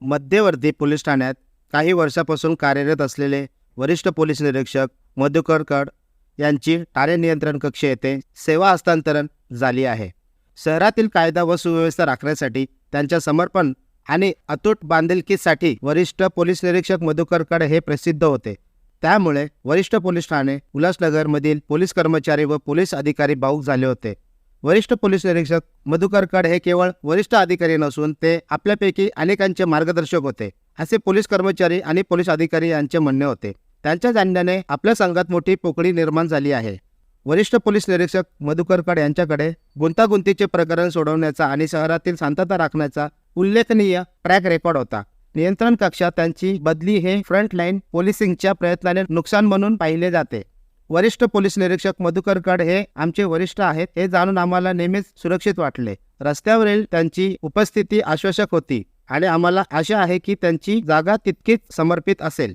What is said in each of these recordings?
मध्यवर्ती पोलीस ठाण्यात काही वर्षापासून कार्यरत असलेले वरिष्ठ पोलीस निरीक्षक मधुकर कड यांची ठाणे नियंत्रण कक्ष येथे सेवा हस्तांतरण झाली आहे. शहरातील कायदा व सुव्यवस्था राखण्यासाठी त्यांच्या समर्पण आणि अतूट बांधिलकीसाठी वरिष्ठ पोलीस निरीक्षक मधुकर कड हे प्रसिद्ध होते. त्यामुळे वरिष्ठ पोलीस ठाणे उल्हासनगरमधील पोलीस कर्मचारी व पोलीस अधिकारी भाऊक झाले होते. वरिष्ठ पोलीस निरीक्षक मधुकर कड हे केवळ वरिष्ठ अधिकारी नसून ते आपल्यापैकी अनेकांचे मार्गदर्शक होते. असे पोलीस कर्मचारी आणि पोलीस अधिकारी यांचे म्हणणे होते. त्यांच्या जाणण्याने आपल्या संघात मोठी पोकळी निर्माण झाली आहे. वरिष्ठ पोलीस निरीक्षक मधुकर कड यांच्याकडे गुंतागुंतीचे प्रकरण सोडवण्याचा आणि शहरातील शांतता राखण्याचा उल्लेखनीय ट्रॅक रेकॉर्ड होता. नियंत्रण कक्षात त्यांची बदली हे फ्रंटलाईन पोलिसिंगच्या प्रयत्नाने नुकसान म्हणून पाहिले जाते. वरिष्ठ पोलीस निरीक्षक मधुकर कड हे आमचे वरिष्ठ आहेत. हे जाणून आम्हाला नेहमीच सुरक्षित वाटले. रस्त्यावरील त्यांची उपस्थिती आश्वासक होती आणि आम्हाला आशा आहे की त्यांची जागा तितकीच समर्पित असेल.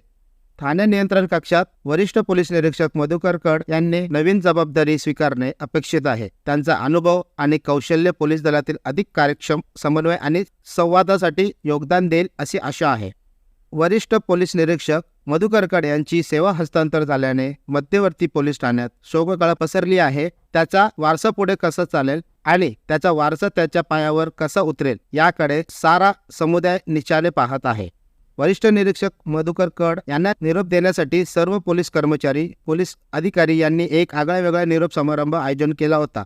ठाणे नियंत्रण कक्षात वरिष्ठ पोलीस निरीक्षक मधुकर कड यांनी नवीन जबाबदारी स्वीकारणे अपेक्षित आहे. त्यांचा अनुभव आणि कौशल्य पोलीस दलातील अधिक कार्यक्षम समन्वय आणि संवादासाठी योगदान देईल अशी आशा आहे. वरिष्ठ पोलीस निरीक्षक मधुकरकड यांची सेवा हस्तांतर झाल्याने मध्यवर्ती पोलीस ठाण्यात शोककळा पसरली आहे. त्याचा वारसा पुढे कसं चालेल आणि त्याचा वारसा त्याच्या पायावर कसा उतरेल याकडे सारा समुदाय निचाने पाहत आहे. वरिष्ठ निरीक्षक मधुकर कड यांना निरोप देण्यासाठी सर्व पोलीस कर्मचारी पोलीस अधिकारी यांनी एक आगळा वेगळा निरोप समारंभ आयोजन केला होता.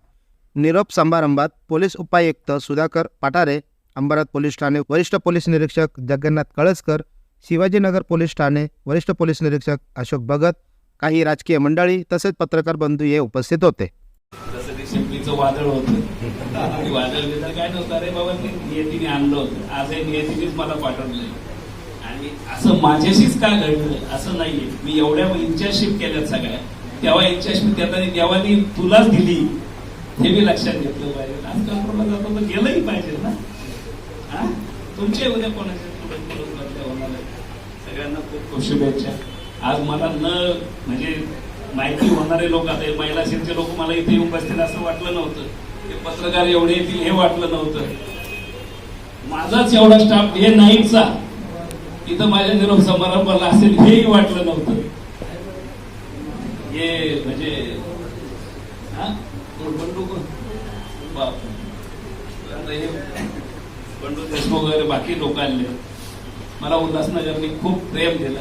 निरोप समारंभात पोलीस उपायुक्त सुधाकर पठारे अंबरात पोलीस ठाणे वरिष्ठ पोलीस निरीक्षक जगन्नाथ कळसकर शिवाजीनगर पोलीस ठाणे वरिष्ठ पोलीस निरीक्षक अशोक भगत काही राजकीय मंडळी तसेच पत्रकार बंधू हे उपस्थित होते. वादळ होतं. वादळ बिदळ काय नव्हतं रे बाबा नियतीने आणलं होतं. आज हे नियतीनेच मला पाठवलं आणि असं माझ्याशीच का घडलं? असं नाहीये. मी एवढ्या इच्छाशीप केल्यात सगळ्या. तेव्हा इच्छाशीप देताना देवानी तुलाच दिली. हे मी लक्षात घेतलं पाहिजे. आज कंट्रोलला जातो तर गेलंही पाहिजे ना? हा? तुमचे उद्या कोणाचे? तुम्हाला सगळ्यांना खूप खूप शुभेच्छा. आज मला न म्हणजे माहिती होणारे लोक आता महिला शिरचे लोक मला इथे येऊन बसतील असं वाटलं नव्हतं. ते पत्रकार एवढे येतील हे वाटलं नव्हतं. माझाच एवढा स्टाफ हे नाईटचा इथं माझ्या निरोप समारंभाला असेल हेही वाटलं नव्हतं. हे म्हणजे हा? बंडू बाप. आता हे बंडू देशमुख वगैरे बाकी लोक आले मला उल्हासनगरनी खूप प्रेम दिलं.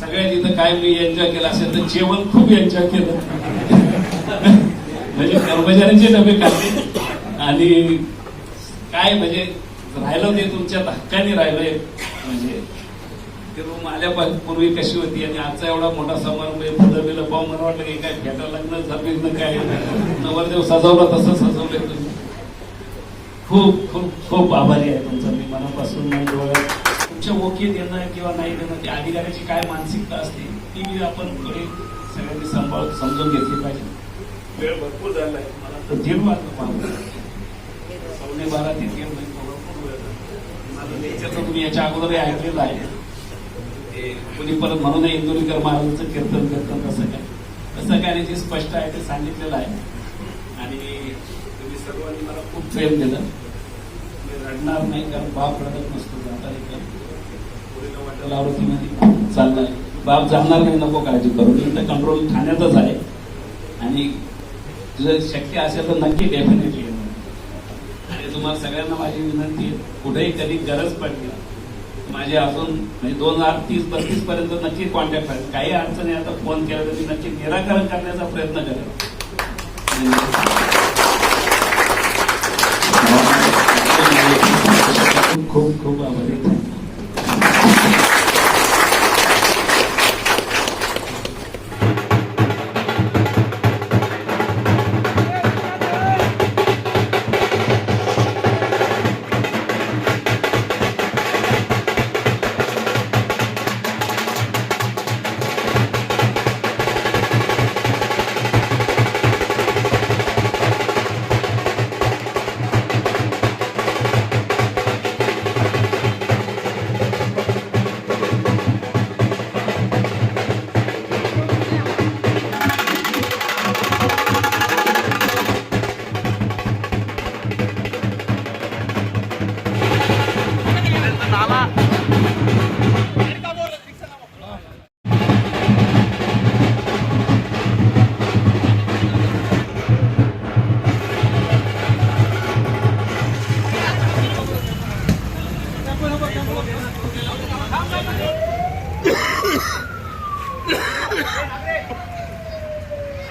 सगळ्यात इथं काय मी एन्जॉय केलं असेल तर जेवण खूप एन्जॉय केलं. म्हणजे कर्मचाऱ्यांचे डबे काढले आणि काय म्हणजे राहिलं ते तुमच्या धक्काने राहिलंय. म्हणजे ते रूम आल्यापूर्वी कशी होती आणि आजचा एवढा मोठा समारंभ आहे फुलं बिलं पाहून मला वाटलं की काय भेटा लग्न झालं काय? नवरदेव सजवला तसं सजवलंय तुम्ही. खूप खूप खूप आभारी आहे तुमचा. मी मनापासून नाही डोळ्यात तुमच्या ओके देणं किंवा नाही देणं त्या अधिकाऱ्याची काय मानसिकता असते ती बी आपण थोडी सगळ्यांनी सांभाळ समजून घेतली पाहिजे. वेळ भरपूर झालाय मला तर दीड वाजता पावणे बारा ते दीड म्हणजे झाला. तुम्ही याच्या अगोदरही ऐकलेलं आहे. ते कोणी परत म्हणू नये इंदुरीकर महाराजांचं कीर्तन कीर्तन कसं काय. तसं काय जे स्पष्ट आहे ते सांगितलेलं आहे. आणि तुम्ही सर्वांनी मला खूप प्रेम दिलं. मी रडणार नाही कारण बाप रडत नसतो जाता वाटेल. आवृत्तीमध्ये चाललाय. बाप जाणार नाही नको काळजी करू. इथं कंट्रोल ठाण्यातच आहे. आणि जर शक्य असेल तर नक्की डेफिनेटली आणि तुम्हाला सगळ्यांना माझी विनंती आहे कुठेही कधी गरज पडली माझे अजून म्हणजे दोन हजार तीस बत्तीस पर्यंत नक्की कॉन्टॅक्ट आहे काही अडचणी आता फोन केला तर मी नक्की निराकरण करण्याचा प्रयत्न करेन. खूप खूप आभारी आहे.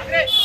Andre!